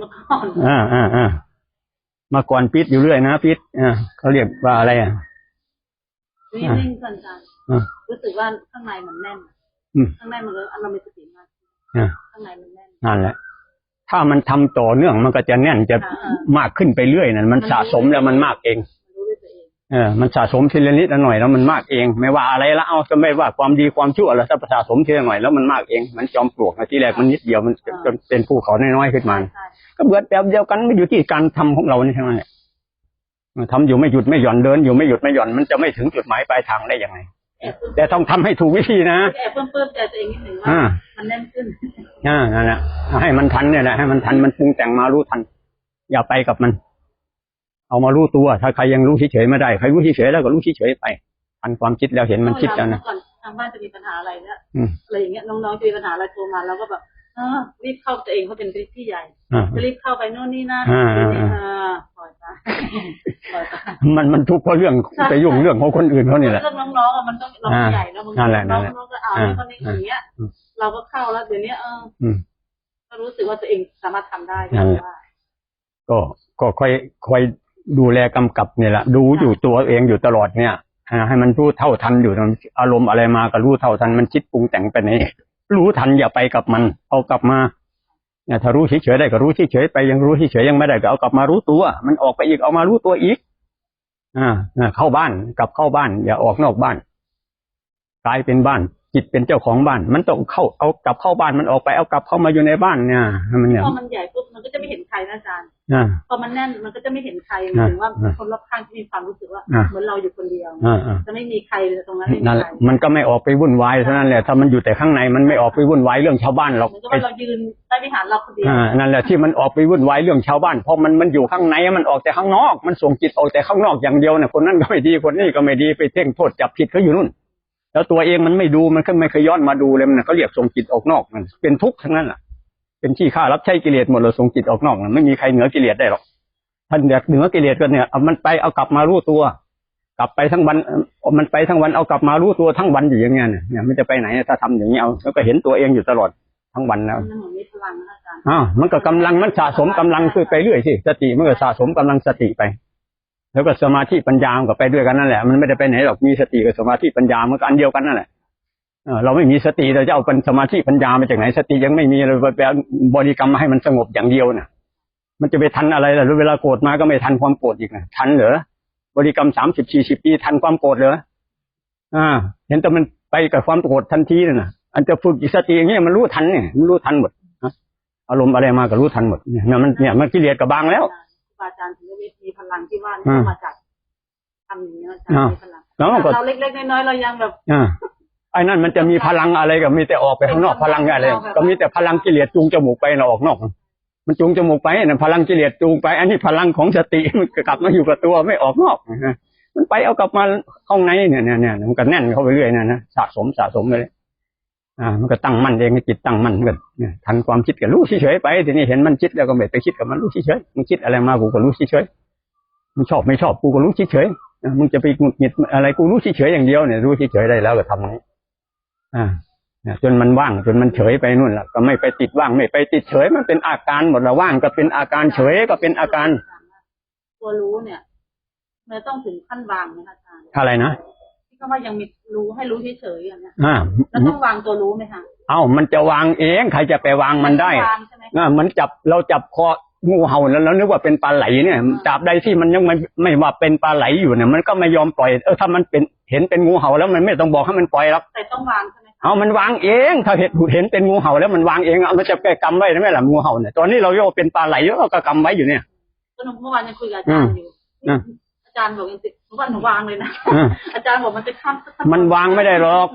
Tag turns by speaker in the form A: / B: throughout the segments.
A: ก่อน
B: อ่าอ่าอ่ามาก่อนปิดอยู่เรื่อยนะปิดอ่าเขาเรียกว่าอะไรอะ
A: นิ่งๆก่อนอาจารย์
B: อ่า
A: รู้สึกว่าข้างในมันแน่น
B: อืม
A: ข้างในมันก็เรามีสติมาก
B: อ่า
A: ข้างในมันแน่น
B: นั่นแหละ ถ้ามันทำต่อเนื่องมันก็จะแน่นจะ
A: อ่าอ่าม
B: มากขึ้นไปเรื่อยนั่นมันสะสมแล้วมันมากเอง
A: มันรู้ด้วยตัวเอง
B: เออมันสะสมทีละนิดละหน่อยแล้วมันมากเอง ไม่ว่าอะไรละเอาจะไม่ว่าความดีความชั่วแล้วถ้าสะสมทีละหน่อยแล้วมันมากเอง มันจอมปลวกนะที่แรกมันนิดเดียวมันจนเป็นภูเขาน้อยๆขึ้นมา
A: ใช่
B: ก็เบิดแบบเดียวกันไม่อยู่ที่การทำของเรานี่เท่านั้นแหละเออทำอยู่ไม่หยุดไม่หย่อนเดิน อยู่ไม่หยุดไม่หย่อนมันจะไม่ถึงจุดหมายปลายทางได้ยังไง
A: แอบปลื้ม
B: แต่ต้องทำให้ถูกวิธีนะ
A: แอบปลื้มๆใจตัวเองนิดหนึ่งว่า
B: อ่า
A: มันแน่นขึ้น
B: อ่านั่นแหละให้มันทันเนี่ยแหละให้มันทันมันปรุงแต่งมารู้ทัน อย่าไปกับมัน เอามารู้ตัว ถ้าใครยังรู้เฉยๆไม่ได้ใครรู้เฉยๆแล้วก็รู้เฉยๆไปทันความคิดแล้วเห็นมันคิดแล้วนะ
A: เมื่อก่อนทางบ้านจะมีปัญหาอะไรเนี่ย
B: อืม
A: อะไรอย่างเงี้ยน้องๆจะมีปัญหาอะไรโทรมาแล้วก็แบบเออ รีบเข้าตัวเองเขาเป็นพี่ใหญ่
B: อ่า
A: จะรีบเข้าไปโน่นนี่นั่น
B: อ่าอ่า
A: เอ
B: อ่า
A: อปล่อยไปปล่อยไป
B: มันมันทุกข์เพราะเรื่องไปยุ่งเรื่องของคนอื่นเขานี่แหละ
A: เรื่องน้องๆอะมันต้องเราผู้ใหญ่แล้วบางที
B: นั่นแหละนั่
A: น้
B: นแหละ
A: องๆก็เอา
B: อ่า
A: ให้คนนี้อย่างเงี้ย
B: อืม
A: เราก็เข้าแล้วเดี๋ยวนี้เออ
B: อืม
A: ก็รู้สึกว่าตัวเองสามารถทำได้
B: นั่นแหละ
A: ว่า
B: ก็ก็ค่อยค่อยดูแลกำกับเนี่ยแหละดูอยู่ตัวเองอยู่ตลอดเนี่ยอ่าให้มันรู้เท่าทันอยู่มันอารมณ์อะไรมาก็รู้เท่าทันมันคิดปรุงแต่งไปไหน รู้ทันอย่าไปกับมัน เอากลับมาเนี่ยถ้ารู้เฉยๆได้ก็รู้เฉยๆไปยังรู้เฉยๆยังไม่ได้ก็เอากลับมารู้ตัว มันออกไปอีกเอามารู้ตัวอีก อ่าเข้าบ้านกลับเข้าบ้าน อย่าออกนอกบ้านกลายเป็นบ้าน จิตเป็นเจ้าของบ้าน มันต้องเข้าเอากลับเข้าบ้านมันออกไปเอากลับเข้ามาอยู่ในบ้านเนี่ยมันเนี่ย
A: พอมันใหญ่ปุ๊บมันก็จะไม่เห็นใครนะอาจารย์
B: อ่า
A: พอมันแน่นมันก็จะไม่เห็นใครห
B: อ่า
A: มายถึงว่า
B: อ่า
A: คนรอบข้างที่มีความรู้สึกว่า
B: อ่า
A: เหมือนเราอยู่คนเดียว
B: อ่าอ่า
A: จะไม่มีใครเลยตรงนั้นไม่มี
B: นั่นแห
A: ใค
B: ละ
A: ร
B: มันก็ไม่ออกไปวุ่นวายเท่านั้นแหละถ้ามันอยู่แต่ข้างในมันไม่ออกไปวุ่นวายเรื่องชาวบ้านหรอก
A: เหมือนกับ
B: ไอ้
A: ว่าเรายืนใต้วิหารเราคนเดียว
B: อ่านั่นแหละที่มันออกไปวุ่นวายเรื่องชาวบ้านเพราะมันมันอยู่ข้างในมันออกแต่ข้างนอก มันส่งจิตออกแต่ข้างนอกอย่างเดียวเนี่ยคนนั้นก็ไม่ดีคนนี้ก็ไม่ดีไปเพ่งโทษจับผิดเขาอยู่นู่น แล้วตัวเองมันไม่ดูมันก็ไม่เคยย้อนมาดูเลยมันเขาเรียกส่งจิตออกนอกมันเป็นทุกข์ทั้งนั้นแหละเป็นที่ข้ารับใช้กิเลสหมดเลยส่งจิตออกนอกน่ะไม่มีใครเหนือกิเลสได้หรอกท่านอยากเหนือกิเลสก็เนี่ยเอามันไปเอากลับมารู้ตัว กลับไปทั้งวันเอามันไปทั้งวันเอากลับมารู้ตัวทั้งวันอยู่อย่างเงี้ยเนี่ยเนี่ยมันจะไปไหนถ้าทำอย่างนี้เอาแล้วก็เห็นตัวเองอยู่ตลอดทั้งวันแล้ว
A: มันเหมือนมีพลังนะอาจารย์
B: อ้าวมันก็กำลังมันสะสมกำลังคือไปเรื่อยสิสติมันก็สะสมกำลังสติไป แล้วก็สมาธิปัญญามันก็ไปด้วยกันนั่นแหละมันไม่ได้ไปไหนหรอกมีสติกับสมาธิปัญญามันก็อันเดียวกันนั่นแหละเราไม่มีสติเราจะเอาเป็นสมาธิปัญญามาจากไหนสติยังไม่มีเลยไปเอาบริกรรมให้มันสงบอย่างเดียวน่ะ มันจะไปทันอะไรล่ะเวลาโกรธมาก็ไม่ทันความโกรธอีกนะทันเหรอบริกรรมสามสิบสี่สิบปีทันความโกรธเหรออ่า เห็นแต่มันไปกับความโกรธทันทีน่ะอันจะฝึกสติอย่างเงี้ยมันรู้ทันเนี่ยมันรู้ทันหมดอารมณ์อะไรมาก็รู้ทันหมดเนี่ยมันเนี่ยมันกิเลสกับบางแล้ว
A: อาจารย์ถึงจะมีพลังที่ว่า
B: อ่า
A: มาจากทำอย่างนี้ยอาจาร
B: อ่า
A: ย์มีพลัง
B: แล้วก็
A: เราเล็กๆน้อยๆเรายังแบบ
B: อ่าไอ้นั่นมันจะมีพลังอะไรก็มีแต่ออกไปข้างนอกพลังอะไรก็มีแต่พลังกิเลสจูงจมูกไปเราออกนอก มันจูงจมูกไปนั่นพลังกิเลสจูงไป อันนี้พลังของสติมันกลับมาอยู่กับตัวไม่ออกนอกนะมันไปเอากลับมาข้างในเนี่ยเนี่ยเนี่ยมันก็แน่นเข้าไปเรื่อยนะนะสะสมสะสมไปเลย อ่า มันก็ตั้งมั่นเองจิตตั้งมั่นกันเนี่ยทันความคิดกันรู้เฉยๆไปทีนี้เห็นมันคิดแล้วก็ไม่ไปคิดกับมันรู้เฉยๆมันคิดอะไรมากูก็รู้เฉยๆมึงชอบไม่ชอบกูก็รู้เฉยๆนะมึงจะไปหงุดหงิดอะไรกูรู้เฉยๆอย่างเดียวเนี่ยรู้เฉยๆได้แล้วก็ทำอย่างนี้อ่าเนี่ยจนมันว่างจนมันเฉยไปนู่นแหละก็ไม่ไปติดว่างไม่ไปติดเฉยมันเป็นอาการหมดละว่างก็เป็นอาการเฉยก็เป็นอาการ
A: ตัวรู้เนี่ยมันต้องถึงขั้นวางนะคะอาจารย์
B: อะไรนะ
A: ที่เขาว่ายังมีรู้ให้รู้เฉยๆอย่างเนี้ย
B: อ่า
A: แล้วต้องวางตัวรู้ไหมคะ
B: เอ้ามันจะวางเองใครจะไปวางมันได้
A: วางใช่ไหม
B: อ่ามันจับเราจับคองูเห่าแล้วเรานึกว่าเป็นปลาไหลเนี่ยจับใดที่มันยังไม่ไม่ว่าเป็นปลาไหลอยู่เนี่ย มันก็ไม่ยอมปล่อยเออถ้ามันเป็นเห็นเป็นงูเห่าแล้วมันไม่ต้องบอกให้มันปล่อยหรอก
A: แต่ต้องวางใช่ไหมคะ
B: เอามันวางเอง ถ้าเห็นเห็นเป็นงูเห่าแล้วมันวางเองเอามันจะแก้กรรมไว้ได้ไหมล่ะงูเห่าเนี่ยตอนนี้เราโยกเป็นปลาไหลแล้วก็กรรมไว้อยู่เนี่ย
A: ก็หนูเมื่อวานยังคุยกับอาจารย์อยู่
B: อืม
A: อาจารย์บอกจริงๆเมื่อวานหนูวางเลยนะ
B: อืม
A: อาจารย์บอกมันจะข้าม
B: มันวางไม่ได้หรอก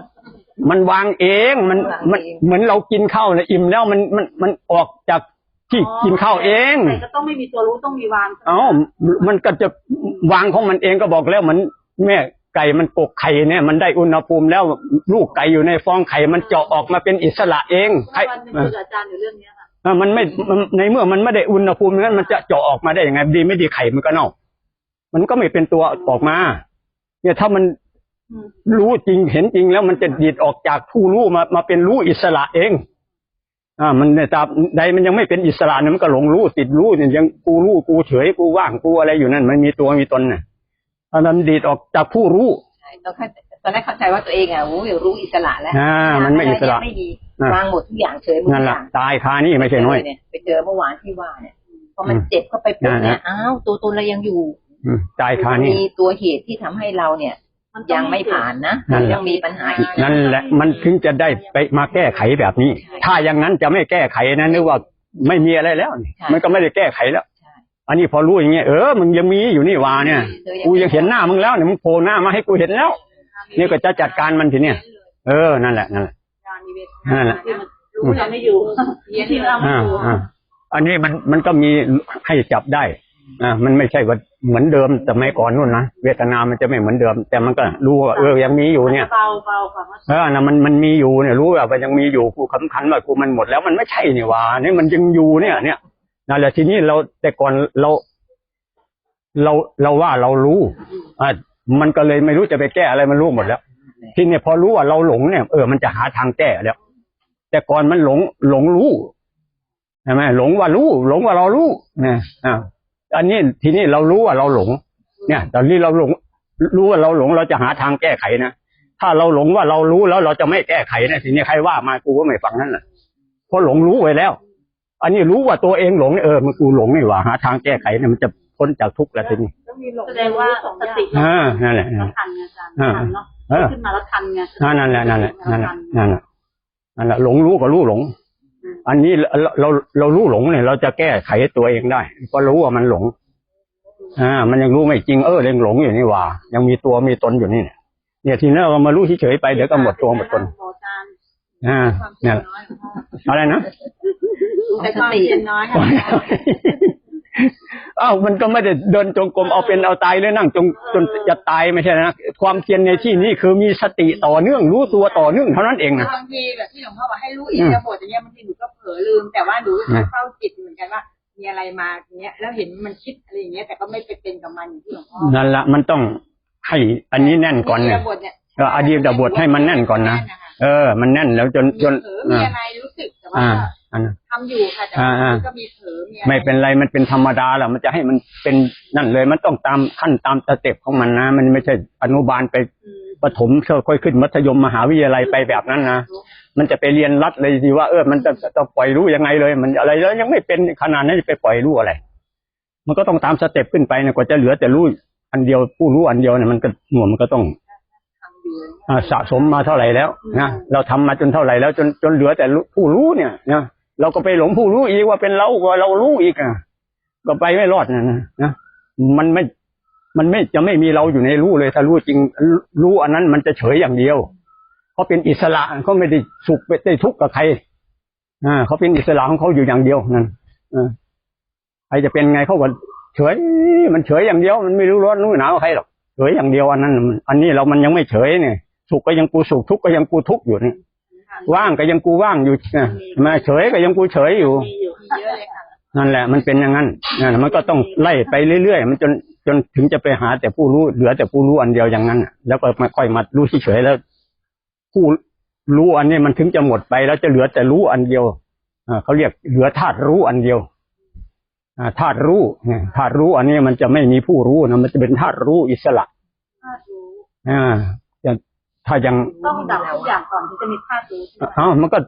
B: มันวางเองมันมันเหมือนเรากินข้าวเนี่ยอิ่มแล้วมันมันมันออกจากที่กินข้าวเอง
A: แต่ก็ต้องไม่มีตัวรู้ต้องมีวางใช่ไหม
B: เอ้ามันก็จะวางของมันเองก็บอกแล้วมันแม่ไก่มันกกไข่เนี่ยมันได้อุณหภูมิแล้วลูกไก่อยู่ในฟองไข่มันเจาะออกมาเป็นอิสระเองไข่
A: เมื่อวานยังคุยกับอาจารย์อยู่เรื่องเนี้ยค่ะ
B: เออมันไม่มันในเมื่อมันไม่ได้อุณหภูมินั้นมันจะเจาะออกมาได้ยังไงดีไม่ดีไข่มันก็เน่า มันก็ไม่เป็นตัวออกมา เนี่ยถ้ามัน
A: อืม
B: รู้จริงเห็นจริงแล้วมันจะดีดออกจากผู้รู้มามาเป็นรู้อิสระเอง อ่า มันในตราบใดมันยังไม่เป็นอิสระเนี่ยมันก็หลงรู้ติดรู้เนี่ยยังกูรู้กูเฉยกูว่างกูอะไรอยู่นั่น มันมีตัวมีตนน่ะอันนั้นดีดออกจากผู้รู้
C: ใช่ตอนเข้าตอนแรกเข้าใจว่าตัวเองอะโอ้ยรู้อิสระแล้ว
B: อ่า มันไม่อิสระ
C: ไม่มี
B: อะ
C: วางหมดทุกอย่างเฉยหมด
B: นั่น
C: ทุกอ
B: แหละ
C: ย่าง
B: ตายคานี่ไม่ใช่น้อย
C: เนี่ยไปเจอเมื่อวานที่ว่าเนี่ยพอมัน
B: อืม
C: เจ็บเข้าไปปุ๊บเนี่ย
B: อ่า
C: อ้าวตัวตนเรายังอยู่
B: อืม ตายคา
C: มัน
B: นี่
C: มีตัวเหตุที่ทำให้เราเนี่ย
A: มันต้อง
C: ยังไม่ผ่านนะ
B: นั่นแหละ
C: ยังมีปัญหาอีก
B: นั่นแหละมันถึงจะได้ไปมาแก้ไขแบบนี้ ถ้าอย่างนั้นจะไม่แก้ไขนะนึกว่าไม่มีอะไรแล้วนี่มันก็ไม่ได้แก้ไขแล้ว
C: ใช่
B: อันนี้พอรู้อย่างเงี้ยเออมึงยังมีอยู่นี่วาเนี่ยกูยังเห็นหน้ามึงแล้วเนี่ยมึงโผล่หน้ามาให้กูเห็นแล้วนี่ก็จะจัดการมันทีเนี่ยเออนั่นแหละนั่นแหละ
A: การนิเวศ
B: นั่นแหละ
A: ที่มันรู้เราไม่อยู่ที่เราไม่
B: อ่า
A: อยู่
B: อ่าอันนี้มันมันก็มีให้จับได้อ่ามันไม่ใช่ว่า เหมือนเดิมแต่ไม่ก่อนนู่นนะเวทนามันจะไม่เหมือนเดิม แต่มันก็รู้ว่าเออยังมีอยู่เนี่ย
A: เบาเบาความว่า
B: เออนะมันมันมีอยู่เนี่ยรู้ว่ามันยังมีอยู่กูคำคันว่ากูมันหมดแล้วมันไม่ใช่นี่หว่านี่มันยังอยู่เนี่ยเนี่ยนั่นแหละทีนี้เราแต่ก่อนเรา เราเราว่าเรารู้อ่ามันก็เลยไม่รู้จะไปแก้อะไรมันรู้หมดแล้ว ทีนี้พอรู้ว่าเราหลงเนี่ยเออมันจะหาทางแก้แล้ว แต่ก่อนมันหลงหลงรู้ใช่ไหมหลงว่ารู้หลงว่าเรารู้เนี่ยอ่า อันนี้ทีนี้เรารู้ว่าเราหลง เนี่ย ตอนนี้เราหลง รู้ว่าเราหลงเราจะหาทางแก้ไขนะถ้าเราหลงว่าเรารู้แล้วเราจะไม่แก้ไขนะทีนี้ใครว่ามากูก็ไม่ฟังนั่นแหละเพราะหลงรู้ไว้แล้ว อันนี้รู้ว่าตัวเองหลงเออมันกูหลงนี่หว่าหาทางแก้ไขเนี่ยมันจะพ้นจากทุกข์แล้วทีนี้
A: แสดงว่าสติ
B: อ่านั่นแหละ
A: เราทันไงอาจารย์
B: อ่า
A: ทันเนาะ
B: เออ
A: ขึ้นมาแล้วทันไง
B: นั่นนั่นแหละนั่นแหละนั่นแหละนั่นแหละนั่นแหละหลงรู้ก็รู้หลง อันนี้เราเราเรารู้หลงเนี่ย เราจะแก้ไขตัวเองได้ก็รู้ว่ามันหลง อ่า มันยังรู้ไม่จริงเออยังหลงอยู่นี่หว่า ยังมีตัวมีตนอยู่นี่เนี่ยเนี่ยทีนี้เรามารู้เฉยๆไปเดี๋ยวก็หมดตัวหมดตน
A: อาจารย์
B: อ่าเนี่ยแหละอะไรนะ
A: แต่ความเพียรน้อยค่ะ
B: อ้าวมันก็ไม่ได้เดินจงกรมเอาเป็นเอาตายเลยนั่งจงจนจะตายไม่ใช่นะความเพียรในที่นี้คือมีสติต่อเนื่องรู้ตัวต่อเนื่องเท่านั้นเองนะ
D: บางทีแบบที่หลวงพ่อบอกให้รู้อิริยาบถอย่างเงี้ยบางทีหนูก็เผลอลืม แต่ว่าหนู
B: อืม
D: เฝ้าจิตเหมือนกันว่ามีอะไรมาอย่างเงี้ย แล้วเห็นมันคิดอะไรอย่างเงี้ยแต่ก็ไม่ไปเป็นกับมันอย่างที่หลวงพ่อ
B: นั่นละมันต้องให้อันนี้แน่นก่อนเนี่ย
D: อิริาบถเนี่ย
B: เอออดีตบทให้มันแน่นก่อนนะ เออ มันแน่นแล้วจน
D: มี
B: จน
D: เผลอมี
B: อ่า
D: อะไรรู้สึกแต่ว่า
B: อ่าอันนั้น
D: ทำอยู่ค่ะแต่
B: อ่า
D: ว่า
B: อ่า
D: มั นก็มีเผลอมีอะไร
B: ไม่เป็นไรมันเป็นธรรมดาแหละมันจะให้มันเป็นนั่นเลย มันต้องตามขั้นตามสเต็ปของมันนะ มันไม่ใช่อนุบาลไป
D: อืม
B: ประถมค่อยๆขึ้นมัธยมมหาวิทยาลัยไปแบบนั้นนะ มันจะไปเรียนรัดเลยดีว่าเออมันจะจะปล่อยรู้ยังไงเลย มันอะไรแล้วยังไม่เป็นขนาดนั้นจะไปปล่อยรู้อะไร มันก็ต้องตามสเต็ปขึ้นไปนะกว่าจะเหลือแต่รู้อันเดียวผู้รู้อันเดียวเนี่ยมันก็หน่วยมันก็ต้อง
D: ทำอยู่
B: อ่า สะสมมาเท่าไหร่แล้วนะเราทำมาจนเท่าไหร่แล้วจนจนเหลือแต่รู้ผู้รู้เนี่ยนะเราก็ไปหลงผู้รู้อีกว่าเป็นเราก็เรารู้อีกอะก็ไปไม่รอดนะนะนะมันไม่มันไม่จะไม่มีเราอยู่ในรู้เลยถ้ารู้จริงรู้อันนั้นมันจะเฉยอย่างเดียวเขาเป็นอิสระเขาไม่ได้สุขไม่ได้ทุกข์กับใครอ่าเขาเป็นอิสระของเขาอยู่อย่างเดียวนั่นอ่าใครจะเป็นไงเขาก็เฉยมันเฉยอย่างเดียว มันไม่รู้ร้อนรู้หนาวกับใครหรอก เฉยอย่างเดียวอันนั้น อันนี้เรามันยังไม่เฉยเนี่ยสุขก็ยังกูสุขทุกข์ก็ยังกูทุกข์อยู่นี่ว่างก็ยังกูว่างอยู่นะมาเฉยก็ยังกูเฉยอยู่นั่นแหละ มันเป็นอย่างนั้นนั่นแหละมันก็ต้องไล่ไปเรื่อยๆมันจนจนถึงจะไปหาแต่ผู้รู้เหลือแต่ผู้รู้อันเดียวอย่างนั้นแล้วก็มาค่อยมารู้เฉยๆแล้ว ผู้รู้อันนี้มันถึงจะหมดไปแล้วจะเหลือแต่รู้อันเดียวอ่าเขาเรียกเหลือธาตุรู้อันเดียว ธาตุรู้เนี่ยธาตุรู้อันนี้มันจะไม่มีผู้รู้นะมันจะเป็นธาตุรู้อิสระ
A: ธาตุรู้
B: อ่าแต่ถ้ายัง
A: ต้องดับทุกอย่างก่อนถึงจะมีธาตุรู้ใช่ไหม
B: เอ้ามันก็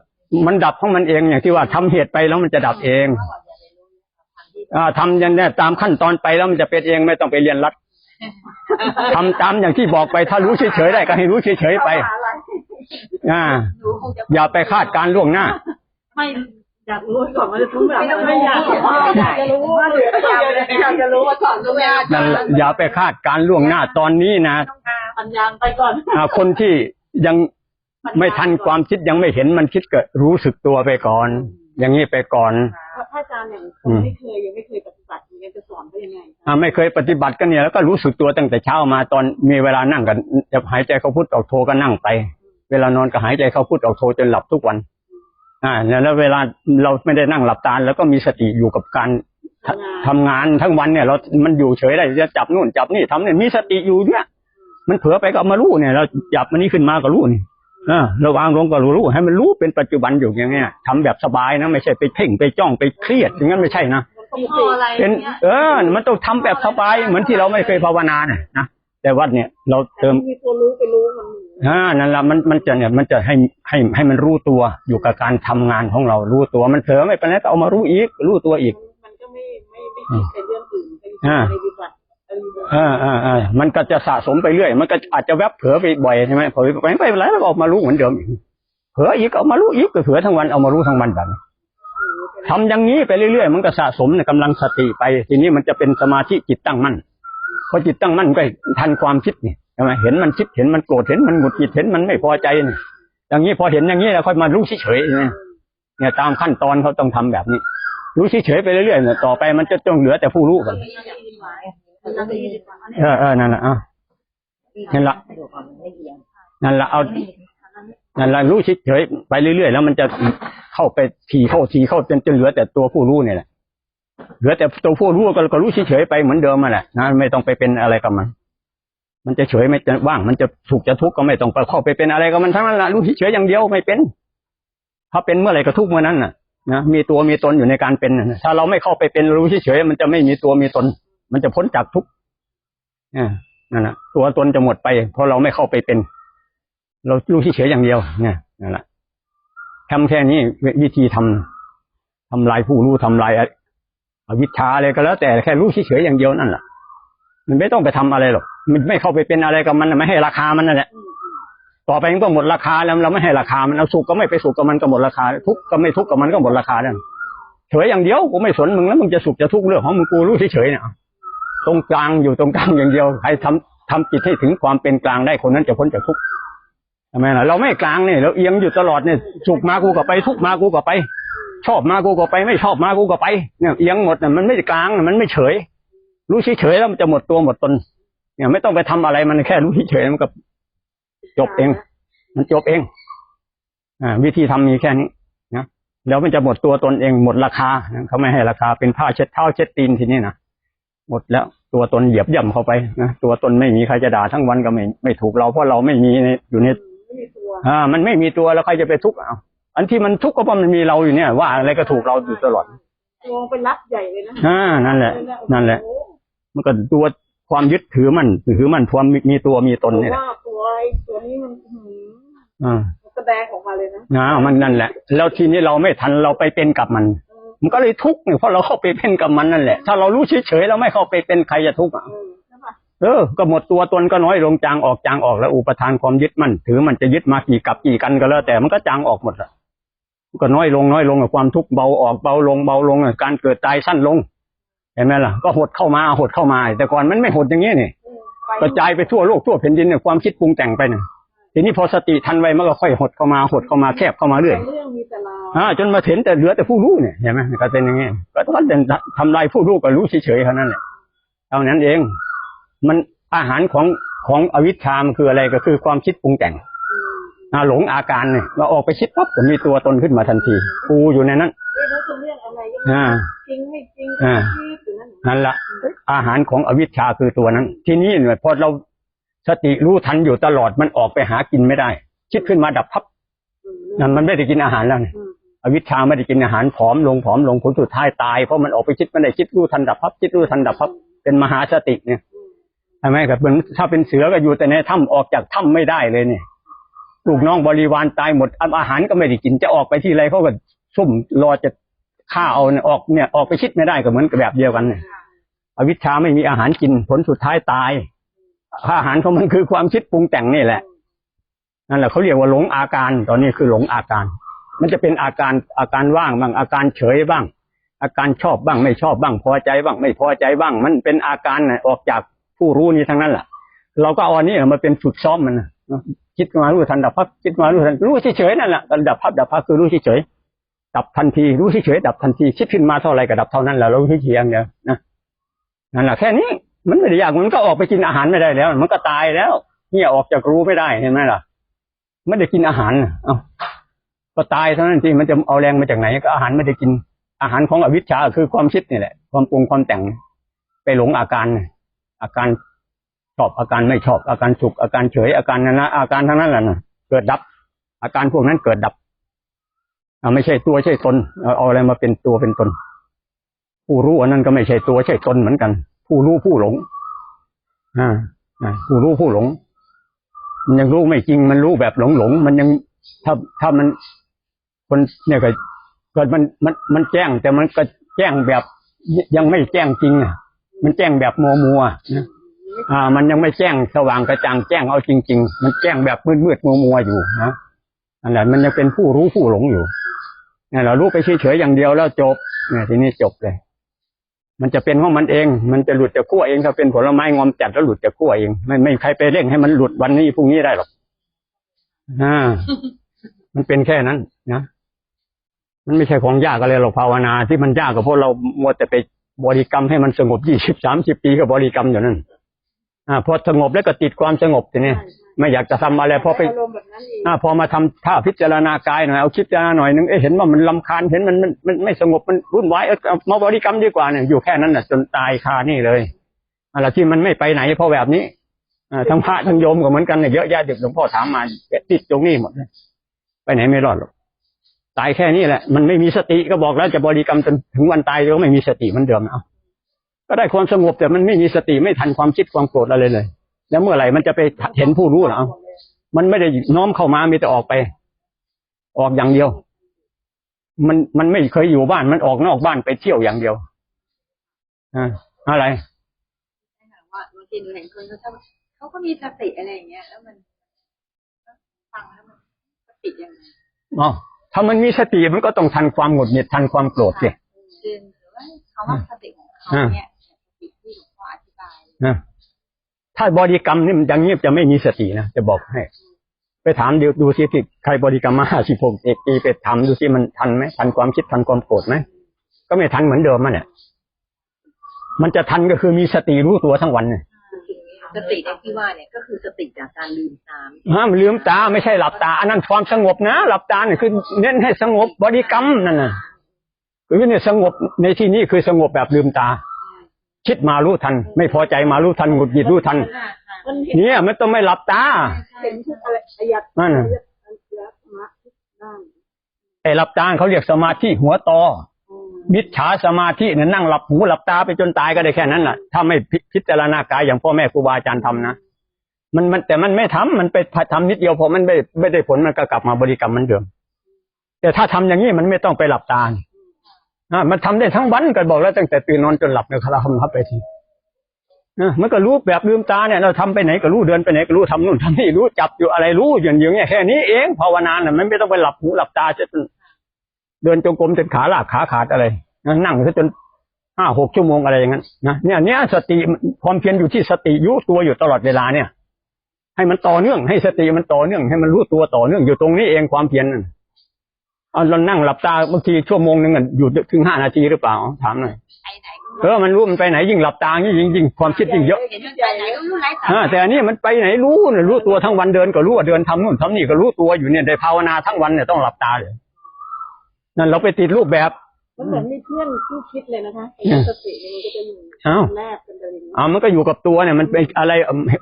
B: มันดับของมันเองอย่างที่ว่าทำเหตุไปแล้วมันจะดับเองอ่าทำอย่างนี้ตามขั้นตอนไปแล้วมันจะเป็นเองไม่ต้องไปเรียนรัดทำตามอย่างที่บอกไปถ้ารู้เฉยๆได้ก็ให้รู้เฉยๆไปอ่า
D: หนูคงจะ
B: อย่าไปคาดการณ์ล่วงหน้า
A: ไม่ อยากรู้ก่อนมันจะทุกแบบ
D: ไม่ต้อง
A: ไม่อยาก
D: รู้อยากจะรู้ว่าเหลืออยากจะรู้ว่าสอนรู้ยาก
B: นั่นแหละอย่าไปคาดการณ์ล่วงหน้าตอนนี้นะ
D: ต้องการ
A: ปัญญาไปก่อน
B: อ่าคนที่ยังไม่ทันความคิดยังไม่เห็นมันคิดก็รู้สึกตัวไปก่อน อย่างนี้ไปก่อน
A: พระอาจารย์อย่างคนไม่เคยยังไม่เคยปฏิบัติอย่างนี้จะสอนเขายังไง
B: อ่าไม่เคยปฏิบัติกันเนี่ยแล้วก็รู้สึกตัวตั้งแต่เช้ามาตอนมีเวลานั่งกันจะหายใจเข้าพุทธออกโทก็นั่งไป เวลานอนก็หายใจเข้าพุทธออกโทจนหลับทุกวัน อ่าแล้วเวลาเราไม่ได้นั่งหลับตาแล้วก็มีสติอยู่กับการททำงานทั้งวันเนี่ย เรา มันอยู่เฉยได้จะจับนู่นจับนี่ทำเนี่ยมีสติอยู่เนี่ย มันเผลอไปก็เอามารู้เนี่ย เราจับมันนี้ขึ้นมาก็รู้นี่เออระวางลงก็รู้ให้มันรู้เป็นปัจจุบันอยู่อย่างเงี้ยทำแบบสบายนะไม่ใช่ไปเพ่งไปจ้องไปเครียดอย่างนั้นไม่ใช่นะ
A: ยี่ห้ออะไร
B: เป็น
A: เนี่ย
B: เออ มันต้องทำแบบสบายเหมือนที่เราไม่เคยภาวนาเนี่ยนะ แต่วัดเนี่ย เราเติม
A: มีตัวรู้ไปรู้มัน
B: อ่านั่นแหละมันมันจะเนี่ยมันจะให้ให้ให้มันรู้ตัวอยู่กับการทำงานของเรารู้ตัวมันเผลอไม่เป็นไรก็เอามารู้อีก รู้ตัวอีก
A: มันก็ไม่ไม่ไม่คิดเป็นเรื่องอื่นเป็น
B: อ่า
A: ในวิบัติเออ
B: อ่าอ่าอ่ามันก็จะสะสมไปเรื่อย มันก็อาจจะแวบเผลอไปบ่อยใช่ไหมเผลอไปไม่เป็นไรแล้วก็ออกมารู้เหมือนเดิมอีกเผลออีกเอามารู้อีกก็เผลอทั้งวันเอามารู้ทั้งวันแบบนี้ทำอย่างนี้ไปเรื่อยๆ มันก็สะสมในกำลังสติไป ทีนี้มันจะเป็นสมาธิจิตตั้งมั่น พอจิตตั้งมั่นก็ทันความคิดนี่ใช่ไหมเห็นมันคิดเห็นมันโกรธเห็นมันหงุดหงิดเห็นมันไม่พอใจนี่อย่างนี้พอเห็นอย่างนี้แล้วค่อยมารู้เฉยๆเนี่ยเนี่ยตามขั้นตอนเขาต้องทำแบบนี้ รู้เฉยๆไปเรื่อยๆเนี่ยต่อไปมันจะต้องเหลือแต่ผู้รู้กัน
A: นั่นได้ยินมา
B: เออเออนั่นแหละอะนั่นละ
C: สะดวกกว่ามันไม่เอียง
B: นั่นแหละเอานั่นแหละรู้เฉยๆไปเรื่อยๆแล้วมันจะเข้าไปทีเข้าทีเข้าจนจะเหลือแต่ตัวผู้รู้เนี่ยแหละ เหลือแต่ตัวผู้รู้ก็ก็รู้เฉยๆไปเหมือนเดิมมาแหละนะไม่ต้องไปเป็นอะไรกับมัน มันจะเฉยไม่จะว่าง มันจะสุขจะทุกข์ก็ไม่ต้องไปเข้าไปเป็นอะไรกับมันทั้งนั้นแหละรู้เฉยอย่างเดียวไม่เป็น ถ้าเป็นเมื่อไหร่ก็ทุกข์เมื่อนั้นน่ะนะมีตัวมีตนอยู่ในการเป็นถ้าเราไม่เข้าไปเป็นรู้เฉยๆมันจะไม่มีตัวมีตน มันจะพ้นจากทุกข์อ่านั่นแหละตัวตนจะหมดไป เพราะเราไม่เข้าไปเป็น เรารู้เฉยๆอย่างเดียวเนี่ยนั่นแหละทำแค่นี้วิวิธีทำทำลายผู้รู้ทำลาย อวิชชาอะไรก็แล้ว แต่แค่รู้เฉยๆอย่างเดียวนั่นแหละมันไม่ต้องไปทำอะไรหรอกมันไม่เข้าไปเป็นอะไรกับมันไม่ให้ราคามันนั่นแหละต่อไปมันก็หมดราคาแล้วเราไม่ให้ราคามันเอาสุขก็ไม่ไปสุขกับมันก็หมดราคา ทุกก็ไม่ทุกกับมันก็หมดราคาแล้วเฉยอย่างเดียวกูไม่สนมึงแล้วมึงจะสุขจะทุกข์เรื่องของมึงกูรู้เฉยๆเนี่ยตรงกลางอยู่ตรงกลางอย่างเดียวใครทำทำจิตให้ถึงความเป็นกลางได้คนนั้นจะพ้นจากทุกข์ทำไมล่ะเราไม่กลางเนี่ยเราเอียงอยู่ตลอดเนี่ยสุขมากูก็ไปทุกมากูก็ไป ชอบมากูก็ไป ไม่ชอบมากูก็ไปเนี่ยเอียงหมดเนี่ยมันไม่ได้กลางมันไม่เฉย รู้เฉยๆแล้วมันจะหมดตัวหมดตน เนี่ยไม่ต้องไปทำอะไรมันแค่รู้เฉยๆมันก็จบเอง มันจบเอง อ่า วิธีทำมีแค่นี้นะแล้วมันจะหมดตัวตนเองหมดราคานะเขาไม่ให้ราคาเป็นผ้าเช็ดเท้าเช็ดตีนทีนี้นะหมดแล้วตัวตนเหยียบย่ำเข้าไปนะตัวตนไม่มีใครจะด่าทั้งวันก็ไม่ไม่ถูกเราเพราะเราไม่มีในอยู่ใน
A: ไม่มีตัว
B: อ่า มันไม่มีตัวแล้วใครจะไปทุกข์เอา อันที่มันทุกข์ก็เพราะมันมีเราอยู่เนี่ย ว่าอะไรก็ถูกเราอยู่ตลอด
A: ตัวเป็นรักใหญ่เลยนะ
B: อ่านั่นแหละ นั่นแหละ มันก็ตัวความยึดถือมันถือมันความมีมีตัวมีตน
A: ตัว
B: นี่แหละ
A: ว่าตัวไอ้ตัวนี้มันหืม
B: อ่า
A: มันแสดงออกมาเลยนะ
B: นะมันนั่นแหละ แล้วทีนี้เราไม่ทันเราไปเป็นกับมัน มันก็เลยทุกข์เนี่ยเพราะเราเข้าไปเป็นกับมันนั่นแหละ ถ้าเรารู้เฉยๆเราไม่เข้าไปเป็นใครจะทุกข์อะ
A: เออใช่ปะ
B: เออ ก็หมดตัวตนก็น้อยลงจางออกจางออกแล้วอุปทานความยึดมั่นถือมันจะยึดมากี่กับกี่กันก็แล้ว แต่มันก็จางออกหมดละมัน ก็น้อยลงน้อยลงกับความทุกข์เบาออกเบาลงเบาลงอะการเกิดตายสั้นลงเห็นไหมล่ะ ก็หดเข้ามาหดเข้ามา แต่ก่อนมันไม่หดอย่างนี้นี่
A: เออไป
B: กระจายไปทั่วโลกทั่วแผ่นดินเนี่ยความคิดปรุงแต่งไปเนี่ยทีนี้พอสติทันไว้มันก็ค่อยหดเข้ามาหดเข้ามาแคบเข้ามาเรื่อย
A: แต่เรื่องมีแต่เรา
B: อ่าจนมาเห็นแต่เหลือแต่ผู้รู้เนี่ยเห็นไหมก็เป็นอย่างนี้ก็ต้องเดินทำลายผู้รู้ก็รู้เฉยๆเท่านั้นแหละเท่านั้นเอง มันอาหารของของอวิชชามนคืออะไรก็คือความคิดปรุงแต่ง
A: อืม
B: อ่า หลงอาการเนี่ยเราออกไปคิดปั๊บก็มีตัวตนขึ้นมาทันทีกูอยู่ในนั้น
A: ไม่รู้จะเรื่องอะไรก็
B: อ่า
A: จริงไม่จริง
B: อ่า
A: คิดอยู่นั่น
B: นั่นละอาหารของอวิชชาคือตัวนั้น ที่นี่เนี่ยพอเราสติรู้ทันอยู่ตลอดมันออกไปหากินไม่ได้ คิดขึ้นมาดับพับ
A: อืม
B: นั่นมันไม่ได้กินอาหารแล้วเนี่ย
A: อืม
B: อวิชชาไม่ได้กินอาหารผอมลงผอมลงผลสุดท้ายตายเพราะมันออกไปคิดไม่ได้คิดรู้ทันดับพับคิดรู้ทันดับพับเป็นมหาสติเนี่ยใช่ไหมครับเหมือนถ้าเป็นเสือก็อยู่แต่ในถ้ำออกจากถ้ำไม่ได้เลยเนี่ย ลูกน้องบริวารตายหมดอาหารก็ไม่ได้กินจะออกไปที่ไรเขาก็ซุ่มรอจะฆ่าเอาเนี่ยออกเนี่ย ออกไปคิดไม่ได้ก็เหมือนกับแบบเดียวกันเนี่ยอวิชชาไม่มีอาหารกินผลสุดท้ายตายอาหารของมันคือความคิดปรุงแต่งนี่แหละนั่นแหละเขาเรียกว่าหลงอาการ ตอนนี้คือหลงอาการ มันจะเป็นอาการอาการว่างบ้างอาการเฉยบ้าง อาการชอบบ้างไม่ชอบบ้าง พอใจบ้าง ไม่พอใจบ้าง มันเป็นอาการน่ะออกจากผู้รู้นี้ทั้งนั้นแหละเราก็เอาอันนี้มาเป็นฝึกซ้อมมันนะเนอะ คิดมารู้ทันดับพับคิดมารู้ทันรู้เฉยๆนั่นแหละดับพับดับพับคือรู้เฉยๆดับทันทีรู้เฉยๆดับทันทีคิดขึ้นมาเท่าไรก็ดับเท่านั้นแหละเราเฉยๆอย่างเดียวนะนั่นแหละแค่นี้มันไม่ได้ยากมันก็ออกไปกินอาหารไม่ได้แล้ว มันก็ตายแล้วเนี่ยออกจากรู้ไม่ได้เห็นไหมล่ะไม่ได้กินอาหารน่ะเอ้าก็ตายเท่านั้นที่มันจะเอาแรงมาจากไหน ก็อาหารไม่ได้กินอาหารของอวิชชาคือความคิดนี่แหละ ความปรุงความแต่งไปหลงอาการ อาการ ชอบอาการไม่ชอบอาการสุขอาการเฉยอาการนั้นนะอาการทั้งนั้นแหละนะเกิดดับ อาการพวกนั้นเกิดดับอ่าไม่ใช่ตัวใช่ตนเอาอะไรมาเป็นตัวเป็นตน ผู้รู้อันนั้นก็ไม่ใช่ตัวใช่ตนเหมือนกัน ผู้รู้ผู้หลงอ่าผู้รู้ผู้หลง มันยังรู้ไม่จริงมันรู้แบบหลงหลงมันยังถ้าถ้ามันคนเนี่ยก็เกิดมันมันมันแจ้งแต่มันก็แจ้งแบบยังไม่แจ้งจริงอะ มันแจ้งแบบมัวมัวนะ อ่า มันยังไม่แจ้งสว่างกระจ่างแจ้งเอาจริง ๆ มันแจ้งแบบมืดมืดมัวมัวๆอยู่นะอันนั้นมันยังเป็นผู้รู้ผู้หลงอยู่เนี่ยเรารู้ไปเฉยๆอย่างเดียวแล้วจบเนี่ยทีนี้จบเลย มันจะเป็นของมันเอง มันจะหลุดจากขั้วเองถ้าเป็นผลไม้งอมจัดแล้วหลุดจากขั้วเองไม่ไม่มีใครไปเร่งให้มันหลุดวันนี้พรุ่งนี้ได้หรอกอ่ามันเป็นแค่นั้นนะมันไม่ใช่ของยากอะไรหรอกภาวนา ที่มันยากก็เพราะเรามัวแต่ไปบริกรรมให้มันสงบยี่สิบสามสิบปีก็บริกรรมอยู่นั่น อ่าพอสงบแล้วก็ติดความสงบทีนี้ไม่อยากจะทำอะไรพอไป
A: อารมณ์แบบนั้นเอง
B: อ่าพอมาทำท่าพิจารณากายหน่อยเอาคิดจารณาหน่อยนึงเอ๊ะเห็นว่ามันลำคาญเห็นมันมันมันไม่สงบมันวุ่นวายเออเอามาบริกรรมดีกว่าเนี่ยอยู่แค่นั้นน่ะจนตายคานี่เลยอะไรที่มันไม่ไปไหนเพราะแบบนี้อ่าทั้งพระทั้งโยมก็เหมือนกันเนี่ยเยอะแยะเด็กหลวงพ่อถามมาติดตรงนี้หมดเลยไปไหนไม่รอดหรอกตายแค่นี้แหละ มันไม่มีสติก็บอกแล้วจะบริกรรมจนถึงวันตายก็ไม่มีสติเหมันเดิมเอา ก็ได้ความสงบแต่มันไม่มีสติไม่ทันความคิดความโกรธอะไรเลย แล้วเมื่อไหร่มันจะไปเห็นผู้รู้เหรอเอามันไม่ได้น้อมเข้ามามีแต่ออกไป ออกอย่างเดียว มันมันไม่เคยอยู่บ้านมันออกนอกบ้านไปเที่ยวอย่างเดียวอ่าอะไร
D: ว่าบางทีหนูเห็นคนเขาชอบเขาก็มีสติอะไรอย่างเงี้ย แล้วมันฟังแล้วมันก็ติดยังไง
B: อ๋อถ้ามันมีสติมันก็ต้องทันความหงุดหงิดทันความโกรธสิ
D: คือหรือว่าคำว่าสติของเขาเนี่ยสติที่หลวงพ่ออธิบาย
B: นะถ้าบริกรรมนี่มันอย่างนี้จะไม่มีสตินะจะบอกให้ ไปถามดูดูสิที่ใครบริกรรมมาห้าสิบหกเอกปีไปถามดูสิมันทันไหมทันความคิดทันความโกรธไหมก็ไม่ทันเหมือนเดิมมันเนี่ยมันจะทันก็คือมีสติรู้ตัวทั้งวันเนี่ย
C: สติในที่ว่าเนี่ยก็คือสติจากการลืมตาม
B: ห้ามลืมตาไม่ใช่หลับตา อันนั้นความสงบนะ หลับตาเนี่ยคือเน้นให้สงบบริกรรมนั่นน่ะคือเนี่ยสงบในที่นี้คือสงบแบบลืมตา คิดมารู้ทัน ไม่พอใจมารู้ทันหงุดหงิดรู้ทัน
A: มันเห็น
B: เนี่ยมันต้องไม่หลับตา
A: เห็นทุกอะไรอายะ
B: นั่นน่ะ
A: อายะมะนั่น
B: ไอ้หลับตาเขาเรียกสมาธิหัวตอ
A: อืม
B: มิจฉาสมาธิเนี่ยนั่งหลับหูหลับตาไปจนตายก็ได้แค่นั้นแหละถ้าไม่พิพิจารณากายอย่างพ่อแม่ครูบาอาจารย์ทำนะมันมันแต่มันไม่ทำมันไปทำนิดเดียวพอมันไม่ไม่ได้ผลมันก็กลับมาบริกรรมเหมือนเดิม แต่ถ้าทำอย่างนี้มันไม่ต้องไปหลับตาอ่ มันทำได้ทั้งวันก็บอกแล้วตั้งแต่ตื่นนอนจนหลับเนี่ยเราทำทับไปทีนะมันก็รู้แบบลืมตาเนี่ยเราทำไปไหนก็รู้เดินไปไหนก็รู้ทำนู่นทำนี่รู้จับอยู่อะไรรู้อย่างอย่างเงี้ยแค่นี้เองภาวนาเนี่ยมันไม่ต้องไปหลับหูหลับตาจะเดินจงกรมจนขาลากขาขาดอะไรนะนั่งซะจนห้าหกชั่วโมงอะไรอย่างนั้นนะเนี่ยเนี่ยสติความเพียรอยู่ที่สติยุตัวอยู่ตลอดเวลาเนี่ย ให้มันต่อเนื่องให้สติมันต่อเนื่องให้มันรู้ตัวต่อเนื่องอยู่ตรงนี้เองความเพียรนั่น เอาเรานั่งหลับตาบางทีชั่วโมงหนึ่งอะอยู่ถึงห้านาทีหรือเปล่าถามหน่อย
D: ไปไหนก็
B: เออมันรู้มันไปไหนยิ่งหลับตายิ่งยิ่งยิ่งความคิดยิ่งเยอะ
D: เห็นมันไปไหนก็รู้ไร้สา
B: อ่า
D: ระ
B: แต่อันนี้มันไปไหนรู้เนี่ยรู้ตัวทั้งวันเดินก็รู้ว่าเดินทำนู่นทำนี่ก็รู้ตัวอยู่เนี่ยได้ภาวนาทั้งวันเนี่ยต้องหลับตาเลยนั่นเราไปติดรูปแบบ
A: มันเหมือนมีเพื่อนคู่คิดเลยนะคะ
B: อืม
A: สติมันก็จะอยู่
B: อ้าว
A: แนบกันเลยอย่างนี้
B: อ่ามันก็อยู่กับตัวเนี่ยมันเป็นอะไร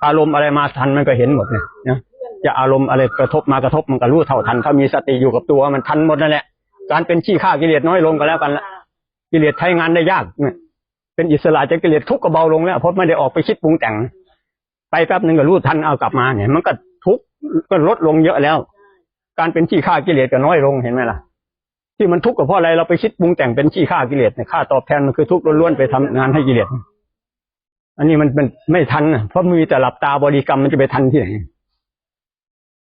B: อารมณ์อะไรมาทันมันก็เห็นหมดเนี่ยนะ จะอารมณ์อะไรกระทบมากระทบมันก็รู้เท่าทันถ้ามีสติอยู่กับตัวมันทันหมดนั่นแหละการเป็นขี้ข้ากิเลสน้อยลงก็แล้วกันละกิเลสใช้งานได้ยากเป็นอิสระจากกิเลสทุกข์ก็เบาลงแล้วเพราะไม่ได้ออกไปคิดปรุงแต่ง ไปแป๊บหนึ่งก็รู้ทันเอากลับมาเนี่ย มันก็ทุกข์ก็ลดลงเยอะแล้ว การเป็นขี้ข้ากิเลสก็น้อยลงเห็นไหมล่ะ ที่มันทุกข์ก็เพราะอะไรเราไปคิดปรุงแต่งเป็นขี้ข้ากิเลสเนี่ยค่าตอบแทนมันคือทุกข์ล้วนๆไปทำงานให้กิเลสอันนี้มันเป็นไม่ทันเพราะมีแต่หลับตาบริกรรมมันจะไปทันที่ไหน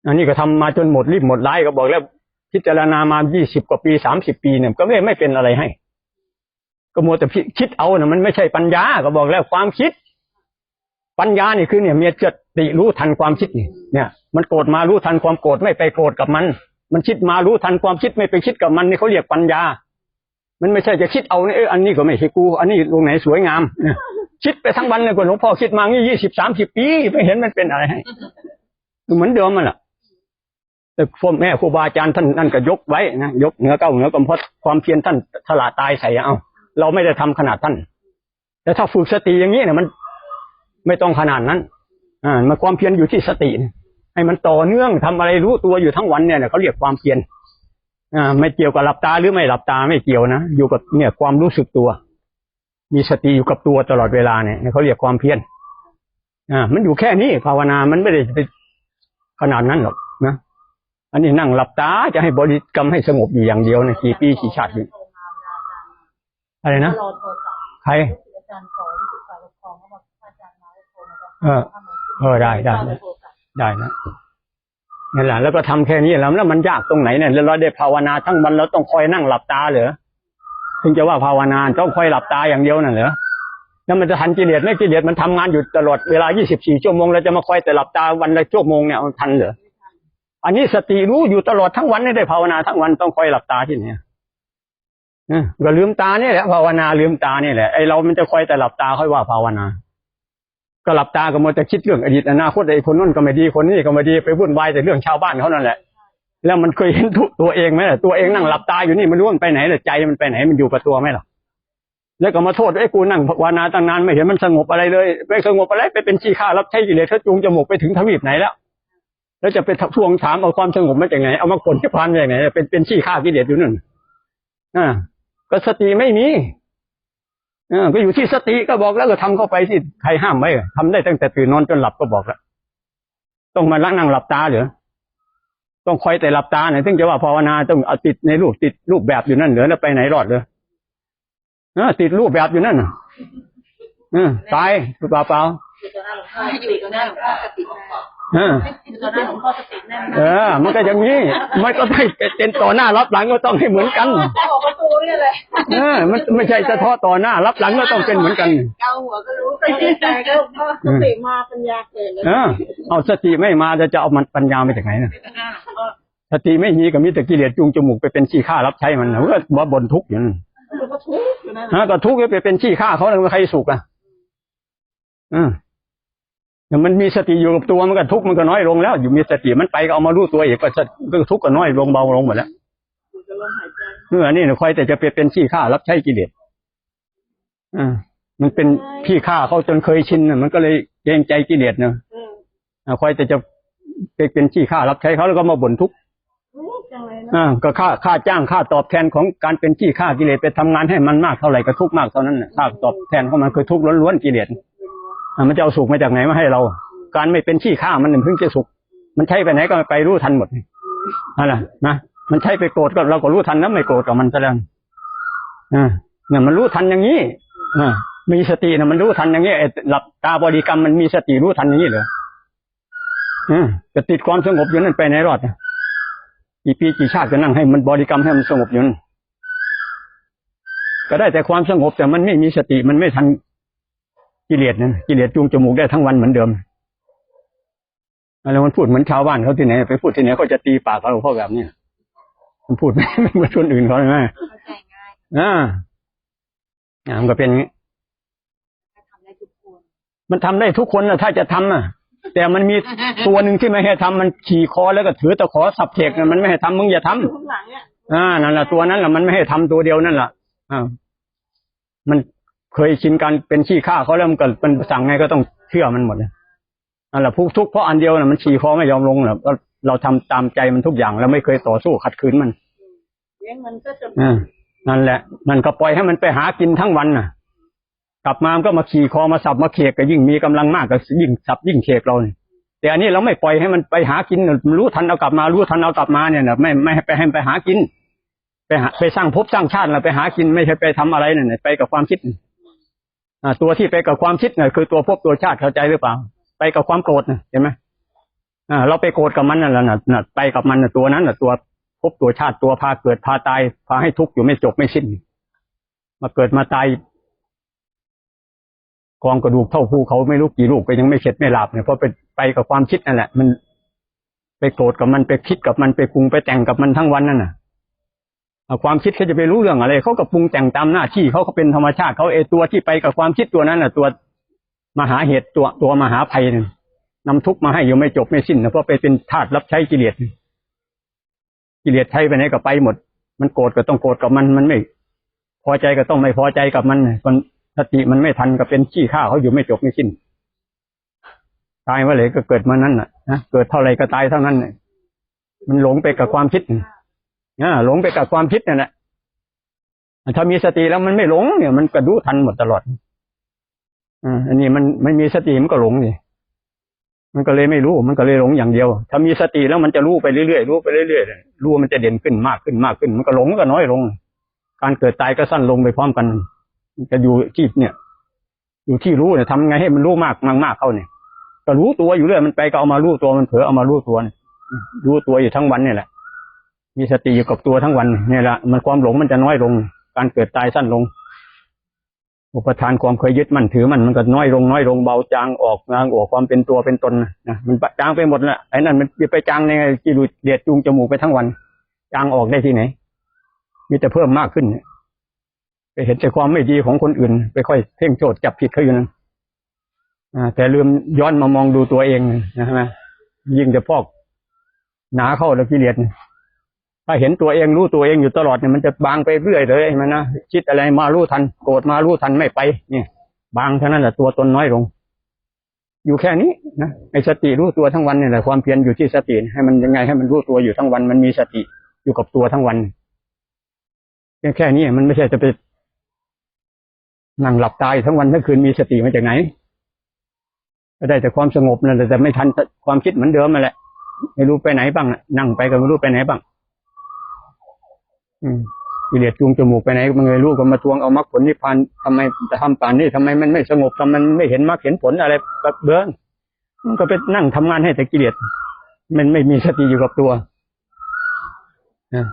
B: อันนี้ก็ทำมาจนหมดรีบหมดร้ายก็บอกแล้วพิจารณามายี่สิบกว่าปีสามสิบปีเนี่ยก็ไม่ไม่เป็นอะไรให้ ก็มัวแต่คิดเอาเนี่ยมันไม่ใช่ปัญญาก็บอกแล้วความคิด ปัญญานี่คือเนี่ยมีสติรู้ทันความคิดนี่เนี่ย มันโกรธมารู้ทันความโกรธไม่ไปโกรธกับมัน มันคิดมารู้ทันความคิดไม่ไปคิดกับมันนี่เขาเรียกปัญญา มันไม่ใช่จะคิดเอาเนี่ยเอออันนี้ก็ไม่ใช่กู อันนี้ตรงไหนสวยงามคิดไปทั้งวันเลยก็หลวงพ่อคิดมางี้ยี่สิบสามสิบปีไม่เห็นมันเป็นอะไรให้เหมือนเดิมมันแหละ พ่อแม่ครูบาอาจารย์ท่านนั่นก็ยกไว้นะยกเหนือเก้าเหนือกำพดความเพียรท่านสละตายใส่เอาเราไม่ได้ทำขนาดท่าน แต่ถ้าฝึกสติอย่างนี้เนี่ยมัน ไม่ต้องขนาดนั้น อ่ามันความเพียรอยู่ที่สติ ให้มันต่อเนื่องทำอะไรรู้ตัวอยู่ทั้งวันเนี่ยเขาเรียกความเพียรอ่าไม่เกี่ยวกับหลับตาหรือไม่หลับตาไม่เกี่ยวนะอยู่กับเนี่ยความรู้สึกตัว มีสติอยู่กับตัวตลอดเวลาเนี่ยเขาเรียกความเพียรอ่ามันอยู่แค่นี้ภาวนามันไม่ได้ขนาดนั้นหรอก อันนี้นั่งหลับตาจะให้บริกรรมให้สงบอยู่อย่างเดียวนะกี่ปีกี่ชาติอยู่อะไรนะใคร
A: เออ
B: เออได้ได้ได้นะนั่นแหละแล้วก็ทำแค่นี้แล้วแล้วมันยากตรงไหนเนี่ยแล้วเราได้ภาวนาทั้งวันเราต้องคอยนั่งหลับตาเหรอถึงจะว่าภาวนาต้องคอยหลับตาอย่างเดียวน่ะเหรอแล้วมันจะทันกิเลสไม่กิเลสมันทำงานอยู่ตลอดเวลา 24 ชั่วโมงเราจะมาคอยแต่หลับตาวันละชั่วโมงเนี่ยมันทันเหรอ อันนี้สติรู้อยู่ตลอดทั้งวันไม่ได้ภาวนาทั้งวันต้องคอยหลับตาที่ไหนเออก็ลืมตาเนี่ยแหละภาวนาลืมตาเนี่ยแหละไอเรามันจะคอยแต่หลับตาค่อยว่าภาวนาก็หลับตาก็มัวแต่คิดเรื่องอดีตอนาคตไอ้คนนู้นก็ไม่ดีคนนี้ก็ไม่ดีไปวุ่นวายแต่เรื่องชาวบ้านเขานั่นแหละ แล้วมันเคยเห็นตัวเองไหมล่ะตัวเองนั่งหลับตาอยู่นี่มันรู้มันไปไหนแต่ใจมันไปไหนมันอยู่กับตัวไหมล่ะแล้วก็มาโทษไอ้กูนั่งภาวนาตั้งนานไม่เห็นมันสงบอะไรเลยไปสงบอะไรไปเป็นขี้ข้ารับใช้กิเลสเขาจูงจมูกไปถึงทวีปไหนแล้ว แล้วจะไปทวงถามเอาความสงบมาจากไหน เอามาผลที่พานมาจากไหนเป็นเป็นขี้ข้ากิเลสอยู่นั่นอ่าก็สติไม่มีเออก็อยู่ที่สติก็บอกแล้วก็ทำเข้าไปที่ใครห้ามไว้ทำได้ตั้งแต่ตื่นนอนจนหลับก็บอกแล้วต้องมาลังนั่งหลับตาเหรอต้องคอยแต่หลับตาเนี่ยถึงจะว่าภาวนาต้องเอาติดในรูปติดรูปแบบอยู่นั่นเหรอแล้วไปไหนรอดเลยเออติดรูปแบบอยู่นั่นน่ะเออตายเปล่าเปล่า
A: อยู่ตอนหน้าหลวงพ่อสติก็แน่น
C: สติมา
B: เออ
A: อยู่ตอนหน้าหลวงพ่อสติแน่น
B: เออ มันก็อย่างนี้มันก็ได้เป็นต่อหน้ารับหลังก็ต้องให้เหมือนกัน
A: ออกประตูนี่เลย
B: เออ มันไม่ใช่เฉพาะต่อหน้ารับหลังก็ต้องเป็นเหมือนกัน
C: เกาหัวก็รู้
A: สติแต่ก็สติมาปัญญาเกิดเลย
B: เออเอาสติไม่มาจะจะเอามันปัญญามาจากไหนน่ะสติไม่มีก็มีแต่กิเลสจูงจมูกไปเป็นขี้ข้ารับใช้มันนะมันก็บ่บนทุกข์อยู่นั่น
A: มันก็ทุกข์อยู่นั่น
B: ฮะก็ทุกข์ไปเป็นขี้ข้าเขาแล้วใครสุขอะอืมแต่ มันมีสติอยู่กับตัวมันก็ทุกข์มันก็น้อยลงแล้ว อยู่มีสติมันไปก็เอามารู้ตัวอีกก็จะก็ทุกข์ก็น้อยลงเบาลงหมดแล้ว
A: อยู่กับลมหายใจ
B: เมื่อนี่เนี่ยคอยแต่จะไปเป็นขี้ข้ารับใช้กิเลสอ่ามันเป็นขี้ข้าเขาจนเคยชินน่ะมันก็เลยเกรงใจกิเลสเนอะ
A: อืม
B: อ่าคอยแต่จะไปเป็นขี้ข้ารับใช้เขาแล้วก็มาบ่นทุกข์
A: ทุกข์จังเลยนะ
B: อ่าก็ค่าค่าจ้างค่าตอบแทนของการเป็นขี้ข้ากิเลสไปทำงานให้มันมากเท่าไหร่ก็ทุกข์มากเท่านั้นน่ะค่าตอบแทนของมันคือทุกข์ล้วนๆกิเลสอ่า มันจะเอาสุขมาจากไหนมาให้เรา การไม่เป็นขี้ข้ามันถึงเพิ่งจะสุข มันใช้ไปไหนก็ไปรู้ทันหมดนั่นแหละนะมันใช้ไปโกรธก็เราก็รู้ทันนะไม่โกรธกับมันแสดงอ่าเนี่ยมันรู้ทันอย่างนี้อ่ามีสตินะมันรู้ทันอย่างนี้ไอ้หลับตาบริกรรมมันมีสติรู้ทันอย่างนี้เหรออืมจะติดความสงบอยู่นั่นไปไหนรอดนะกี่ปีกี่ชาติก็นั่งให้มันบริกรรมให้มันสงบอยู่นั่นก็ได้แต่ความสงบแต่มันไม่มีสติมันไม่ทัน กิเลสนั่นกิเลสจูงจมูกได้ทั้งวันเหมือนเดิมแล้วมันพูดเหมือนชาวบ้านเขาที่ไหนไปพูดที่ไหนเขาจะตีปากเขาหลวงพ่อแบบนี้มันพูดไม่ไม่เหมือนคนอื่นเขาใช่ไหม
C: เข้าใจง่าย
B: อ่าอ่ามันก็เป็นอย่างนี้
C: ทำได้ทุกคน
B: มันทำได้ทุกคนนะถ้าจะทำอะ แต่มันมีตัวหนึ่งที่ไม่ให้ทำมันขี่คอแล้วก็ถือตะขอสับเทกน่ะมันไม่ให้ทำมึงอย่าทำ
A: อยู่ข้างหลังเนี่ย
B: อ่านั่นแหละตัวนั้นแหละมันไม่ให้ทำตัวเดียวนั่นแหละอ่ามัน เคยชินการเป็นขี้ข้าเขาแล้วมันก็มันสั่งไงก็ต้องเชื่อมันหมดเลยนั่นแหละทุกทุกข์เพราะอันเดียวน่ะมันขี่คอไม่ยอมลงน่ะก็เราทำตามใจมันทุกอย่างเราไม่เคยต่อสู้ขัดขืนมัน
A: เลี้ยงมันก็จน
B: อ่านั่นแหละ มันก็ปล่อยให้มันไปหากินทั้งวันน่ะ กลับมามันก็มาขี่คอมาสับมาเขกก็ยิ่งมีกำลังมากก็ยิ่งสับยิ่งเขกเราเนี่ยแต่อันนี้เราไม่ปล่อยให้มันไปหากินน่ะรู้ทันเอากลับมารู้ทันเอากลับมาเนี่ยนะไม่ไม่ให้ไปให้มันไปหากิน ไปหาไปสร้างภพสร้างชาติเราไปหากินไม่ใช่ไปทำอะไรเนี่ยไปกับความคิดอ่า ตัวที่ไปกับความคิดเนี่ยคือตัวภพตัวชาติเข้าใจหรือเปล่า ไปกับความโกรธนะเห็นไหมอ่าเราไปโกรธกับมันนั่นแหละน่ะน่ะไปกับมันน่ะตัวนั้นน่ะตัวภพตัวชาติตัวพาเกิดพาตายพาให้ทุกข์อยู่ไม่จบไม่สิ้น มาเกิดมาตายกองกระดูกเท่าภูเขาไม่รู้กี่ลูกก็ยังไม่เข็ดไม่หลับเนี่ยเพราะไปไปกับความคิดนั่นแหละ มัน ไปโกรธกับมันไปคิดกับมันไปปรุงไปแต่งกับมันทั้งวันนั่นน่ะ ความคิดเขาจะไปรู้เรื่องอะไรเขาก็ปรุงแต่งตามหน้าที่เขาก็เป็นธรรมชาติเขาเอตัวที่ไปกับความคิดตัวนั้นน่ะ ตัวมหาเหตุตัวตัวมหาภัยนั่นนำทุกข์มาให้อยู่ไม่จบไม่สิ้นนะเพราะไปเป็นทาสรับใช้กิเลสกิเลสใช้ไปไหนก็ไปหมด มันโกรธก็ต้องโกรธกับมันมันไม่ พอใจก็ต้องไม่พอใจกับมันมันสติมันไม่ทันก็เป็นขี้ข้าเขาอยู่ไม่จบไม่สิ้นตายเมื่อไหร่ก็เกิดมานั้นน่ะนะเกิดเท่าไหรก็ตายเท่านั้นมันหลงไปกับความคิด อ่าหลงไปกับความคิดนั่นแหละถ้ามีสติแล้วมันไม่หลงเนี่ย มันกระดูทันหมดตลอดอ่าอันนี้มันไม่มีสติมันก็หลงดิมันก็เลยไม่รู้ มันก็เลยหลงอย่างเดียว ถ้ามีสติแล้วมันจะรู้ไปเรื่อยๆรู้ไปเรื่อยๆรู้มันจะเด่นขึ้นมากขึ้นมากขึ้น มันก็หลงก็น้อยลง การเกิดตายก็สั้นลงไปพร้อมกันมันจะอยู่ที่เนี่ย อยู่ที่รู้เนี่ยทำไงให้มันรู้มากมากมากเข้าเนี่ยก็รู้ตัวอยู่เรื่อยมันไปก็เอามารู้ตัวมันเผลอเอามารู้ตัวเนี่ยรู้ตัวอยู่ทั้งวันเนี่ยแหละ มีสติอยู่กับตัวทั้งวันเนี่ยแหละมันความหลงมันจะน้อยลง การเกิดตายสั้นลง อุปทานความเคยยึดมั่นถือมันมันก็น้อยลงน้อยลงเบาจางออกงางออกความเป็นตัวเป็นตนนะมันจางไปหมดละไอ้นั่นมันไปจางในไงกิรูเดียดจูงจมูกไปทั้งวัน จางออกได้ที่ไหน มีแต่เพิ่มมากขึ้นไปเห็นแต่ความไม่ดีของคนอื่น ไปค่อยเพ่งโทษจับผิดเขาอยู่นั้นแต่ลืมย้อนมามองดูตัวเองนะใช่ไหมยิ่งจะพอกหนาเข้าแล้วกิเลส ถ้าเห็นตัวเองรู้ตัวเองอยู่ตลอดเนี่ยมันจะบางไปเรื่อยเลยมันนะคิดอะไรมารู้ทันโกรธมารู้ทันไม่ไป เนี่ย บางเท่านั้นแหละตัวตนน้อยลง อยู่แค่นี้นะไอ้สติรู้ตัวทั้งวันเนี่ยแหละความเพียรอยู่ที่สติให้มันยังไงให้มันรู้ตัวอยู่ทั้งวัน มันมีสติอยู่กับตัวทั้งวันแค่แค่นี้มันไม่ใช่จะไปนั่งหลับตายทั้งวันทั้งคืนมีสติมาจากไหนก็ได้แต่ความสงบนั่นแหละแต่ไม่ทันความคิดเหมือนเดิมมาแหละไม่รู้ไปไหนบ้างนั่งไปก็ไม่รู้ไปไหนบ้าง กิเลสจูงจมูกไปไหนมันเลยรู้ก็มาทวงเอามรรคผลนิพพานทำไมจะทำป่านนี้ทำไมมันไม่สงบทำไมมันไม่เห็นมรรคเห็นผลอะไรแบบเบื้องมันก็ไปนั่งทำงานให้แต่กิเลสมันไม่มีสติอยู่กับตัวนะ